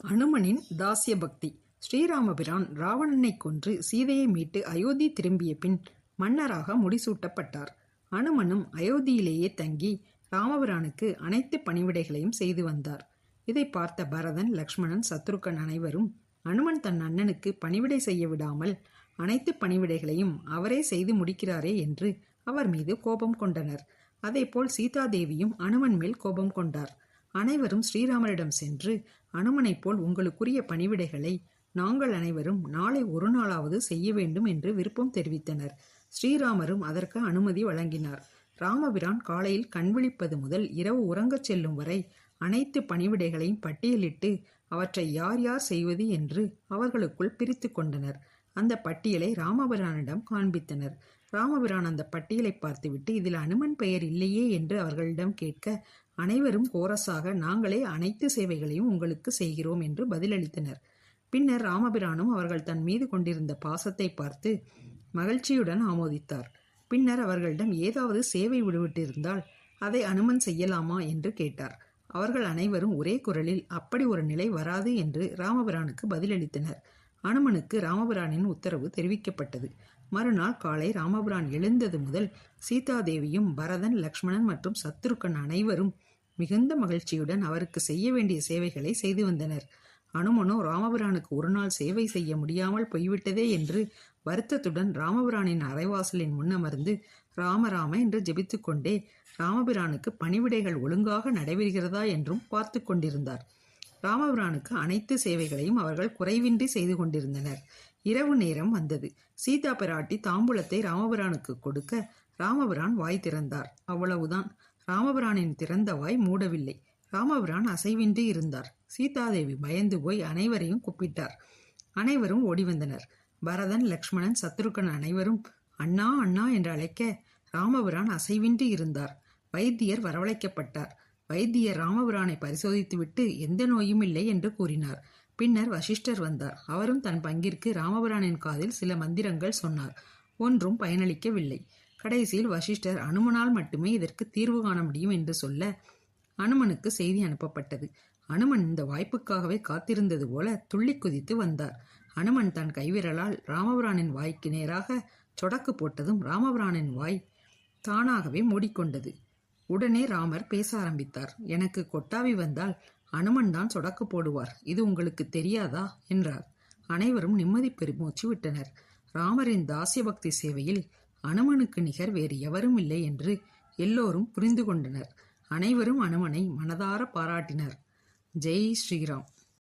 அனுமனின் தாசிய பக்தி ஸ்ரீராமபிரான் ராவணனை கொன்று சீதையை மீட்டு அயோத்தி திரும்பிய பின் மன்னராக முடிசூட்டப்பட்டார். அனுமனும் அயோத்தியிலேயே தங்கி ராமபிரானுக்கு அனைத்து பணிவிடைகளையும் செய்து வந்தார். இதை பார்த்த பரதன் லக்ஷ்மணன் சத்ருக்கன் அனைவரும் அனுமன் தன் அண்ணனுக்கு பணிவிடை செய்ய விடாமல் அனைத்து பணிவிடைகளையும் அவரே செய்து முடிக்கிறாரே என்று அவர் மீது கோபம் கொண்டனர். அதேபோல் சீதாதேவியும் அனுமன் மேல் கோபம் கொண்டார். அனைவரும் ஸ்ரீராமரிடம் சென்று அனுமனைப் போல் உங்களுக்குரிய பணிவிடைகளை நாங்கள் அனைவரும் நாளை ஒரு நாளாவது செய்ய வேண்டும் என்று விருப்பம் தெரிவித்தனர். ஸ்ரீராமரும் அதற்கு அனுமதி வழங்கினார். ராமபிரான் காலையில் கண்விழிப்பது முதல் இரவு உறங்கச் செல்லும் வரை அனைத்து பணிவிடைகளையும் பட்டியலிட்டு அவற்றை யார் யார் செய்வது என்று அவர்களுக்குள் பிரித்து கொண்டனர். அந்த பட்டியலை ராமபிரானிடம் காண்பித்தனர். ராமபிரான் அந்த பட்டியலை பார்த்துவிட்டு இதில் அனுமன் பெயர் இல்லையே என்று அவர்களிடம் கேட்க அனைவரும் கோரஸாக நாங்களே அனைத்து சேவைகளையும் உங்களுக்கு செய்கிறோம் என்று பதிலளித்தனர். பின்னர் ராமபிரானும் அவர்கள் தன் மீது கொண்டிருந்த பாசத்தை பார்த்து மகிழ்ச்சியுடன் ஆமோதித்தார். பின்னர் அவர்களிடம் ஏதாவது சேவை விடுவிட்டிருந்தால் அதை அனுமன் செய்யலாமா என்று கேட்டார். அவர்கள் அனைவரும் ஒரே குரலில் அப்படி ஒரு நிலை வராது என்று ராமபிரானுக்கு பதிலளித்தனர். அனுமனுக்கு ராமபிரானின் உத்தரவு தெரிவிக்கப்பட்டது. மறுநாள் காலை ராமபிரான் எழுந்தது முதல் சீதாதேவியும் பரதன் லக்ஷ்மணன் மற்றும் சத்ருக்கன் அனைவரும் மிகுந்த மகிழ்ச்சியுடன் அவருக்கு செய்ய வேண்டிய சேவைகளை செய்து வந்தனர். அனுமனோ ராமபிரானுக்கு ஒரு நாள் சேவை செய்ய முடியாமல் போய்விட்டதே என்று வருத்தத்துடன் ராமபிரானின் அரைவாசலின் முன்னமர்ந்து ராமராம என்று ஜெபித்துக்கொண்டே ராமபிரானுக்கு பணிவிடைகள் ஒழுங்காக நடைபெறுகிறதா? என்றும் பார்த்து கொண்டிருந்தார். ராமபிரானுக்கு அனைத்து சேவைகளையும் அவர்கள் குறைவின்றி செய்து கொண்டிருந்தனர். இரவு நேரம் வந்தது. சீதா பிராட்டி தாம்பூலத்தை ராமபிரானுக்கு கொடுக்க ராமபிரான் வாய் திறந்தார். அவ்வளவுதான். ராமபிரானின் திறந்த வாய் மூடவில்லை. ராமபிரான் அசைவின்றி இருந்தார். சீதாதேவி பயந்து போய் அனைவரையும் கூப்பிட்டார். அனைவரும் ஓடி வந்தனர். பரதன் லக்ஷ்மணன் சத்ருகன் அனைவரும் அண்ணா அண்ணா என்று அழைக்க ராமபிரான் அசைவின்றி இருந்தார். வைத்தியர் வரவழைக்கப்பட்டார். வைத்தியர் ராமபுரானை பரிசோதித்துவிட்டு எந்த நோயும் இல்லை என்று கூறினார். பின்னர் வசிஷ்டர் வந்தார். அவரும் தன் பங்கிற்கு ராமபுரானின் காதில் சில மந்திரங்கள் சொன்னார். ஒன்றும் பயனளிக்கவில்லை. கடைசியில் வசிஷ்டர் அனுமனால் மட்டுமே இதற்கு தீர்வு காண முடியும் என்று சொல்ல அனுமனுக்கு செய்தி அனுப்பப்பட்டது. அனுமன் இந்த வாய்ப்புக்காகவே காத்திருந்தது போல துள்ளி குதித்து வந்தார். அனுமன் தன் கைவிரலால் ராமபுரானின் வாய்க்கு நேராக சொடக்கு போட்டதும் ராமபுரானின் வாய் தானாகவே மூடிக்கொண்டது. உடனே ராமர் பேச ஆரம்பித்தார். எனக்கு கொட்டாவி வந்தால் அனுமன் தான் சொடக்கு போடுவார். இது உங்களுக்கு தெரியாதா? என்றார். அனைவரும் நிம்மதி பெருமூச்சு விட்டனர். ராமரின் தாசிய பக்தி சேவையில் அனுமனுக்கு நிகர் வேறு எவரும் இல்லை என்று எல்லோரும் புரிந்து கொண்டனர். அனைவரும் அனுமனை மனதார பாராட்டினர். ஜெய் ஸ்ரீராம்.